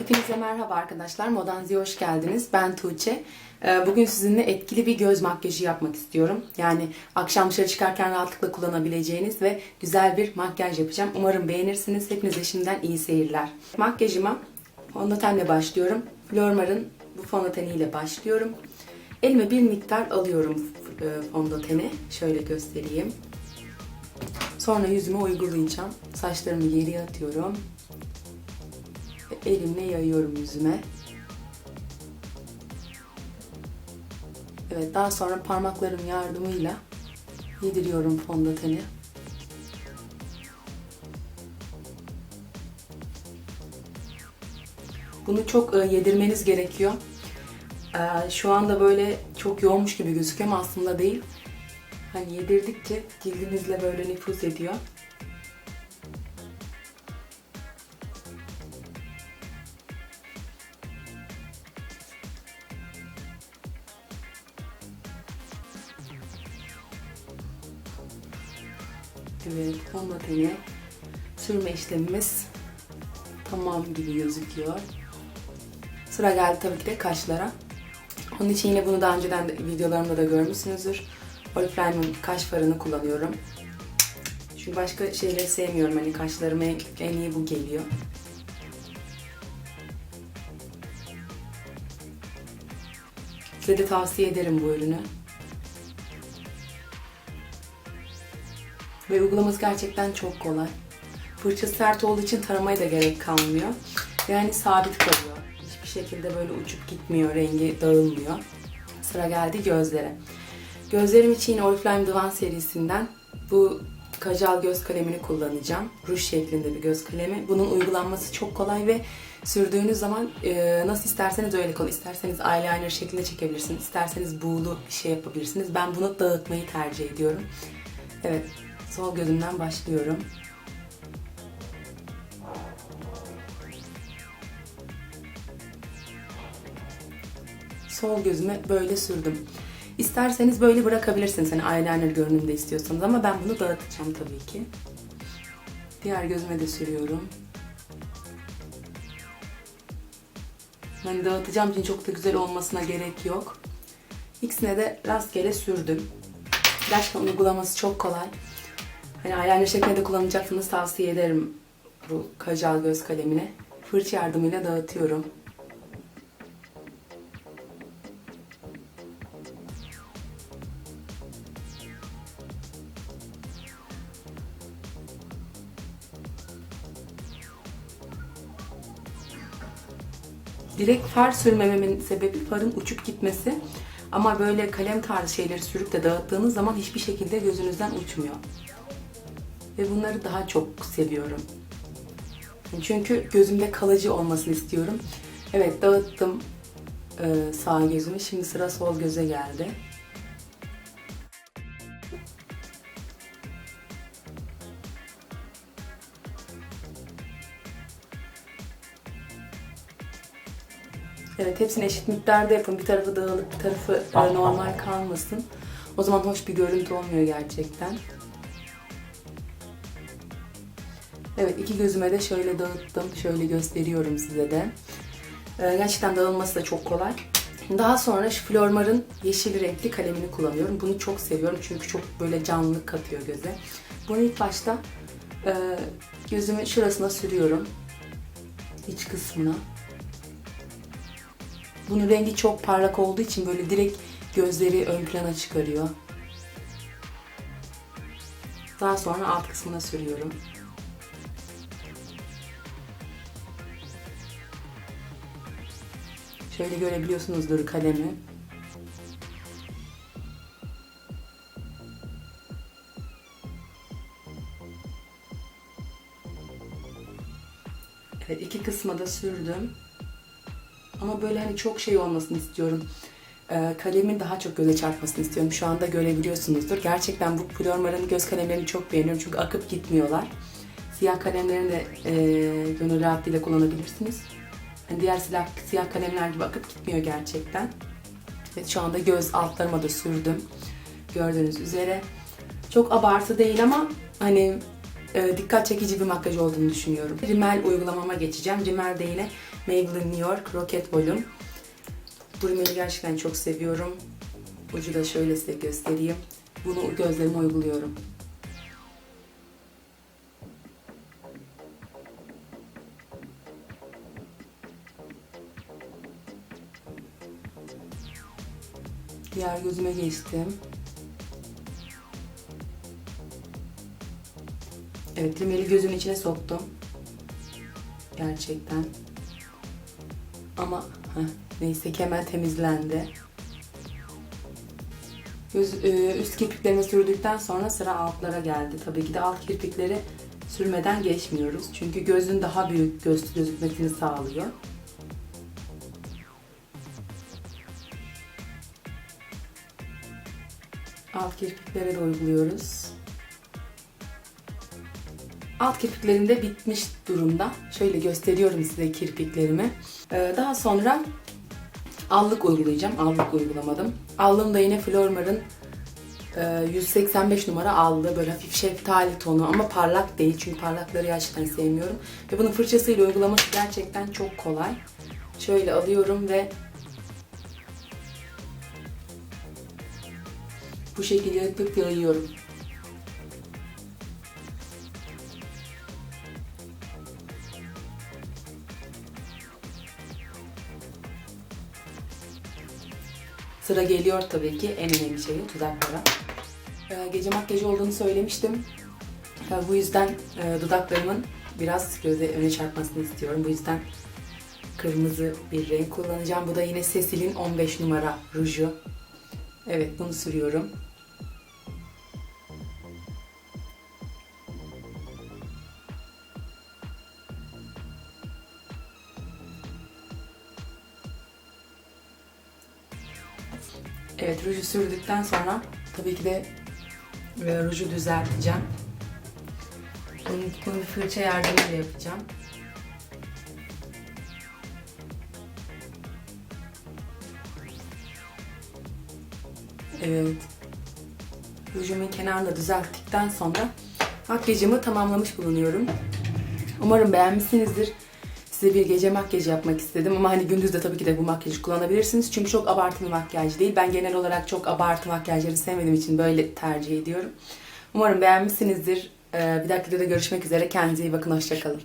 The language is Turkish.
Hepinize merhaba arkadaşlar. Modanzi'ye hoş geldiniz. Ben Tuğçe. Ee, Bugün sizinle etkili bir göz makyajı yapmak istiyorum. Yani akşam dışarı çıkarken rahatlıkla kullanabileceğiniz ve güzel bir makyaj yapacağım. Umarım beğenirsiniz. Hepinize şimdiden iyi seyirler. Makyajıma fondötenle başlıyorum. Flormar'ın bu fondöteniyle başlıyorum. Elime bir miktar alıyorum e, fondöteni. Şöyle göstereyim. Sonra yüzüme uygulayacağım. Saçlarımı geriye atıyorum. Elimle yayıyorum yüzüme. Evet daha sonra parmaklarım yardımıyla yediriyorum fondöteni. Bunu çok e, yedirmeniz gerekiyor. E, Şu anda böyle çok yoğunmuş gibi gözüküyor ama aslında değil. Hani yedirdikçe cildinizle böyle nüfuz ediyor. Evet, fondöteni sürme işlemimiz tamam gibi gözüküyor. Sıra geldi tabii ki de kaşlara. Onun için yine bunu daha önceden de, videolarımda da görmüşsünüzdür. Oriflame'ın kaş farını kullanıyorum. Çünkü başka şeyleri sevmiyorum. Hani kaşlarıma en iyi bu geliyor. Size de tavsiye ederim bu ürünü. Ve uygulaması gerçekten çok kolay. Fırça sert olduğu için taramaya da gerek kalmıyor. Yani sabit kalıyor. Hiçbir şekilde böyle uçup gitmiyor, rengi dağılmıyor. Sıra geldi gözlere. Gözlerim için Oriflame Divan serisinden bu kajal göz kalemini kullanacağım. Ruj şeklinde bir göz kalemi. Bunun uygulanması çok kolay ve sürdüğünüz zaman e, nasıl isterseniz öyle kalıyor. İsterseniz eyeliner şeklinde çekebilirsiniz. isterseniz buğulu bir şey yapabilirsiniz. Ben bunu dağıtmayı tercih ediyorum. Evet, sol gözümden başlıyorum. Sol gözüme böyle sürdüm. İsterseniz böyle bırakabilirsiniz. Hani eyeliner görünümde istiyorsanız ama ben bunu dağıtacağım tabii ki. Diğer gözüme de sürüyorum. Hani dağıtacağım için çok da güzel olmasına gerek yok. İkisine de rastgele sürdüm. Gerçekten uygulaması çok kolay. Hani eyeliner şeklinde kullanacaksanız tavsiye ederim bu kajal göz kalemini. Fırça yardımıyla dağıtıyorum. Direkt far sürmememin sebebi farın uçup gitmesi. Ama böyle kalem tarzı şeyleri sürüp de dağıttığınız zaman hiçbir şekilde gözünüzden uçmuyor. Ve bunları daha çok seviyorum. Çünkü gözümde kalıcı olmasını istiyorum. Evet dağıttım e, sağ gözümü. Şimdi sıra sol göze geldi. Evet hepsini eşit miktarda yapın. Bir tarafı dağılıp bir tarafı e, normal kalmasın. O zaman hoş bir görüntü olmuyor gerçekten. Evet iki gözüme de şöyle dağıttım. Şöyle gösteriyorum size de. Ee, gerçekten dağılması da çok kolay. Daha sonra şu Flormar'ın yeşil renkli kalemini kullanıyorum. Bunu çok seviyorum çünkü çok böyle canlılık katıyor göze. Bunu ilk başta e, gözümün şurasına sürüyorum. İç kısmına. Bunun rengi çok parlak olduğu için böyle direkt gözleri ön plana çıkarıyor. Daha sonra alt kısmına sürüyorum. Şöyle görebiliyorsunuzdur kalemi. Evet iki kısma da sürdüm. Ama böyle hani çok şey olmasını istiyorum. Ee, kalemin daha çok göze çarpmasını istiyorum. Şu anda görebiliyorsunuzdur. Gerçekten bu Flormar'ın göz kalemlerini çok beğeniyorum çünkü akıp gitmiyorlar. Siyah kalemlerini de e, gönül rahatlığıyla kullanabilirsiniz. Yani diğer siyah, siyah kalemler gibi akıp gitmiyor gerçekten. Evet şu anda göz altlarıma da sürdüm. Gördüğünüz üzere. Çok abartı değil ama hani e, dikkat çekici bir makyaj olduğunu düşünüyorum. Rimel uygulamama geçeceğim. Rimel de yine Maybelline New York Rocket Volume. Bu rimeli gerçekten çok seviyorum. Ucu da şöyle size göstereyim. Bunu gözlerime uyguluyorum. Diğer gözüme geçtim. Evet, rimeli gözümün içine soktum. Gerçekten. Ama heh, neyse ki temizlendi. Göz, e, üst kirpiklerimi sürdükten sonra sıra altlara geldi. Tabii ki de alt kirpikleri sürmeden geçmiyoruz. Çünkü gözün daha büyük göz gözükmesini sağlıyor. Alt kirpiklere de uyguluyoruz. Alt kirpiklerim de bitmiş durumda. Şöyle gösteriyorum size kirpiklerimi. Ee, daha sonra allık uygulayacağım. Allık uygulamadım. Allığım da yine Flormar'ın e, 185 numara aldı. Böyle hafif şeftali tonu ama parlak değil. Çünkü parlakları gerçekten sevmiyorum. Ve bunun fırçasıyla uygulaması gerçekten çok kolay. Şöyle alıyorum ve bu şekilde yayıyorum. Sıra geliyor tabii ki en önemli şey dudaklara. Ee, gece makyajı olduğunu söylemiştim. Ee, bu yüzden e, dudaklarımın biraz göze öne çarpmasını istiyorum. Bu yüzden kırmızı bir renk kullanacağım. Bu da yine Cecil'in 15 numara ruju. Evet bunu sürüyorum. Evet ruju sürdükten sonra tabii ki de e, ruju düzelteceğim. Bunu, bunu fırça yardımıyla yapacağım. Evet. Rujumun kenarını da düzelttikten sonra makyajımı tamamlamış bulunuyorum. Umarım beğenmişsinizdir. Size bir gece makyajı yapmak istedim ama hani gündüz de tabii ki de bu makyajı kullanabilirsiniz. Çünkü çok abartılı makyaj değil. Ben genel olarak çok abartı makyajları sevmediğim için böyle tercih ediyorum. Umarım beğenmişsinizdir. Ee, Bir dahaki videoda görüşmek üzere. Kendinize iyi bakın. Hoşçakalın.